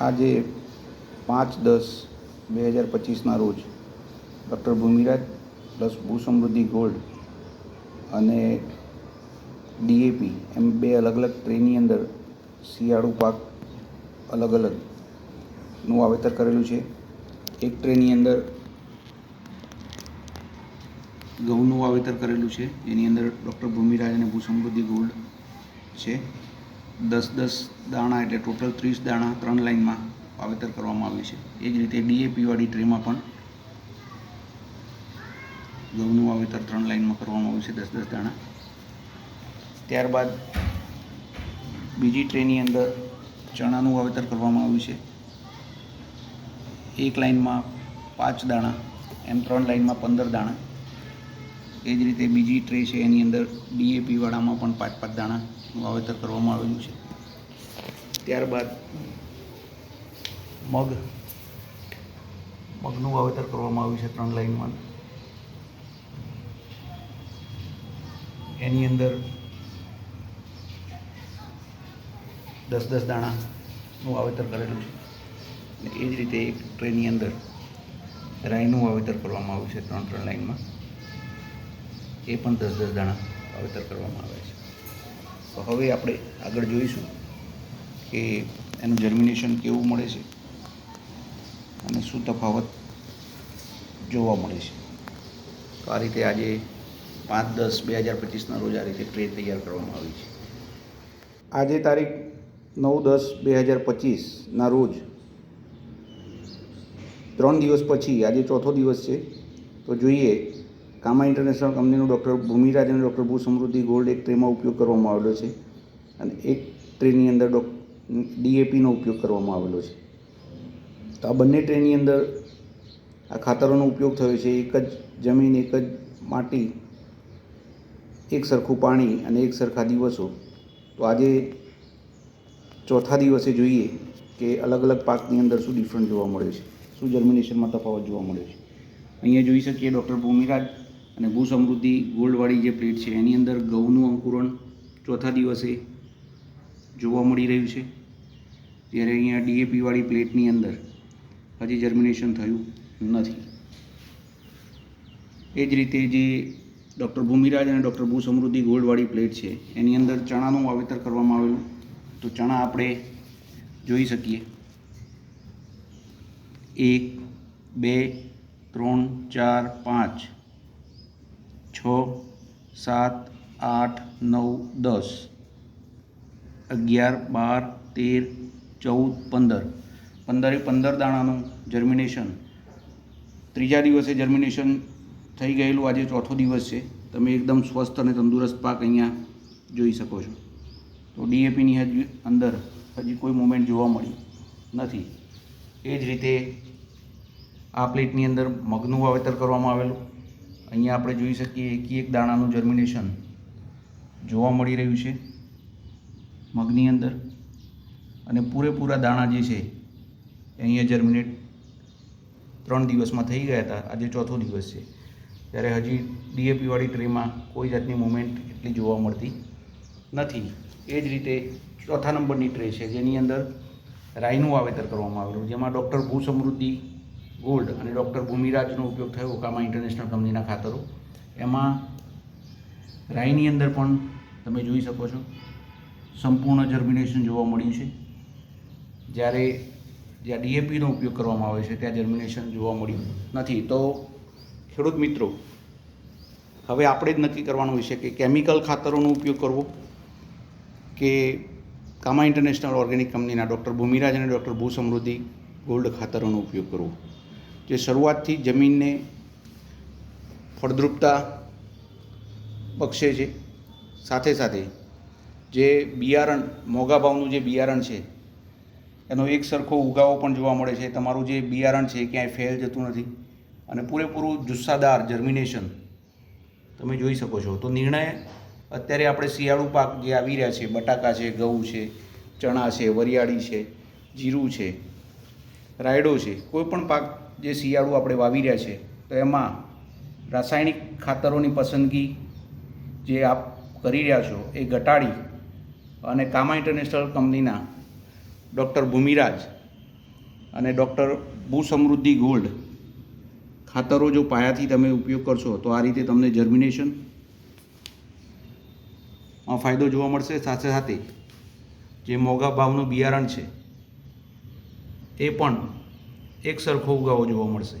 આજે પાંચ દસ બે હજાર પચીસના રોજ ડૉક્ટર ભૂમિરાજ પ્લસ ભૂ સમૃદ્ધિ ગોલ્ડ અને ડીએપી એમ બે અલગ અલગ ટ્રેની અંદર શિયાળુ પાક અલગ અલગનું વાવેતર કરેલું છે. એક ટ્રેની અંદર ઘઉંનું વાવેતર કરેલું છે. એની અંદર ડૉક્ટર ભૂમિરાજ અને ભૂસમૃદ્ધિ ગોલ્ડ છે. દસ દસ દાણા એટલે ટોટલ ત્રીસ દાણા ત્રણ લાઇનમાં વાવેતર કરવામાં આવ્યું છે. એ જ રીતે ડીએપીવાળી ટ્રેમાં પણ ઘઉંનું વાવેતર ત્રણ લાઇનમાં કરવામાં આવ્યું છે, દસ દસ દાણા. ત્યારબાદ બીજી ટ્રેની અંદર ચણાનું વાવેતર કરવામાં આવ્યું છે. એક લાઇનમાં પાંચ દાણા, એમ ત્રણ લાઇનમાં પંદર દાણા. એ જ રીતે બીજી ટ્રે છે એની અંદર ડીએપીવાળામાં પણ પાંચ પાંચ દાણાનું વાવેતર કરવામાં આવેલું છે. ત્યારબાદ મગ. મગનું વાવેતર કરવામાં આવ્યું છે ત્રણ લાઇનમાં એની અંદર દસ દસ દાણાનું વાવેતર કરેલું છે. એ જ રીતે એક ટ્રેની અંદર રાઈનું વાવેતર કરવામાં આવ્યું છે ત્રણ ત્રણ લાઇનમાં એ પણ દસ દસ દાણા વાવેતર કરવામાં આવે છે. તો હવે આપણે આગળ જોઈશું કે એનું જર્મિનેશન કેવું મળે છે અને શું તફાવત જોવા મળે છે. તો આ રીતે આજે પાંચ, દસ, બે હજાર પચીસના રોજ આ રીતે ટ્રે તૈયાર કરવામાં આવી છે. આજે તારીખ નવ, દસ, બે હજાર પચીસના રોજ ત્રણ દિવસ પછી, આજે ચોથો દિવસ છે, તો જોઈએ કામા ઇન્ટરનેશનલ કંપનીનું ડૉક્ટર ભૂમિરાજ અને ડૉક્ટર ભૂ સમૃદ્ધિ ગોલ્ડ એક ટ્રેમાં ઉપયોગ કરવામાં આવેલો છે અને એક ટ્રેની અંદર ડોક, ડીએપીનો ઉપયોગ કરવામાં આવેલો છે. તો આ બંને ટ્રેની અંદર આ ખાતરોનો ઉપયોગ થયો છે. એક જ જમીન, એક જ માટી, એક સરખું પાણી અને એક સરખા દિવસો. તો આજે ચોથા દિવસે જોઈએ કે અલગ અલગ પાકની અંદર શું ડિફરન્ટ જોવા મળ્યો છે? શું જર્મિનેશનમાં તફાવત જોવા મળે છે? અહીંયા જોઈ શકીએ ડૉક્ટર ભૂમિરાજ અને ભૂ સમૃદ્ધિ ગોલ્ડવાળી જે પ્લેટ છે, એની અંદર ઘઉંનું અંકુરણ ચોથા દિવસે જોવા મળી રહ્યું છે. જ્યારે અહીંયા ડીએપીવાળી પ્લેટની અંદર હજી જર્મિનેશન થયું નથી. એ જ રીતે જે ડૉક્ટર ભૂમિરાજ અને ડૉક્ટર ભૂ સમૃદ્ધિ ગોલ્ડવાળી પ્લેટ છે, એની અંદર ચણાનું વાવેતર કરવામાં આવેલું. તો ચણા આપણે જોઈ શકીએ. એક, બે, ત્રણ, ચાર, પાંચ છ, સાત, આઠ, નવ, દસ. અગિયાર, બાર, તેર, ચૌદ, પંદર. પંદરે પંદર દાણાનું જર્મિનેશન ત્રીજા દિવસે જર્મિનેશન થઈ ગયેલું. આજે ચોથો દિવસ છે. તમે એકદમ સ્વસ્થ અને તંદુરસ્ત પાક અહીંયા જોઈ શકો છો. તો ડીએપીની હજી અંદર હજી કોઈ મુમેન્ટ જોવા મળી નથી. એ જ રીતે આ પ્લેટની અંદર મગનું વાવેતર કરવામાં આવેલું. અહીંયા આપણે જોઈ શકીએ એકી એક દાણાનું જર્મિનેશન જોવા મળી રહ્યું છે, મગની અંદર. અને પૂરેપૂરા દાણા જે છે અહીંયા જર્મિનેટ ત્રણ દિવસમાં થઈ ગયા હતા. આજે ચોથો દિવસ છે. ત્યારે હજી ડીએપીવાળી ટ્રેમાં કોઈ જાતની મુમેન્ટ એટલી જોવા મળતી નથી. એ જ રીતે ચોથા નંબરની ટ્રે છે, જેની અંદર રાઈનું વાવેતર કરવામાં આવેલું, જેમાં ડૉક્ટર ભૂ સમૃદ્ધિ ગોલ્ડ અને ડૉક્ટર ભૂમિરાજનો ઉપયોગ થયો કામા ઇન્ટરનેશનલ કંપનીના ખાતરો. એમાં રાઈની અંદર પણ તમે જોઈ શકો છો, સંપૂર્ણ જર્મિનેશન જોવા મળ્યું છે. જ્યારે જ્યાં ડીએપીનો ઉપયોગ કરવામાં આવે છે, ત્યાં જર્મિનેશન જોવા મળ્યું નથી. તો ખેડૂત મિત્રો, હવે આપણે જ નક્કી કરવાનું હોય છે કે કેમિકલ ખાતરોનો ઉપયોગ કરવો કે કામા ઇન્ટરનેશનલ ઓર્ગેનિક કંપનીના ડૉક્ટર ભૂમિરાજ અને ડૉક્ટર ભૂ સમૃદ્ધિ ગોલ્ડ ખાતરોનો ઉપયોગ કરવો? જે શરૂઆતથી જમીનને ફળદ્રુપતા બક્ષે છે. સાથે સાથે જે બિયારણ, મોંઘા ભાવનું જે બિયારણ છે, એનો એક સરખો ઉગાવો પણ જોવા મળે છે. તમારું જે બિયારણ છે ક્યાંય ફેલ જતું નથી અને પૂરેપૂરું જુસ્સાદાર જર્મિનેશન તમે જોઈ શકો છો. તો નિર્ણય અત્યારે આપણે શિયાળુ પાક જે આવી રહ્યા છે, બટાકા છે, ઘઉં છે, ચણા છે, વરિયાળી છે, જીરું છે, રાયડો છે, કોઈ પણ પાક જે શિયાળુ આપણે વાવી રહ્યા છે, તો એમાં રાસાયણિક ખાતરોની પસંદગી જે આપ કરી રહ્યા છો એ ઘટાડી અને કામા ઇન્ટરનેશનલ કંપનીના ડૉક્ટર ભૂમિરાજ અને ડૉક્ટર ભૂ સમૃદ્ધિ ગોલ્ડ ખાતરો જો પાયાથી તમે ઉપયોગ કરશો, તો આ રીતે તમને જર્મિનેશન ફાયદો જોવા મળશે. સાથે સાથે જે મોંઘા ભાવનું બિયારણ છે, એ પણ એક સરખો ઉગાવો જોવા મળશે.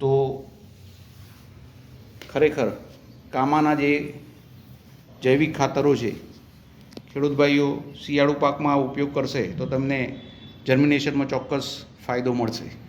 તો ખરેખર કામાના જે જૈવિક ખાતરો છે, ખેડૂત ભાઈઓ શિયાળુ પાકમાં ઉપયોગ કરશે તો તમને જર્મિનેશનમાં ચોક્કસ ફાયદો મળશે.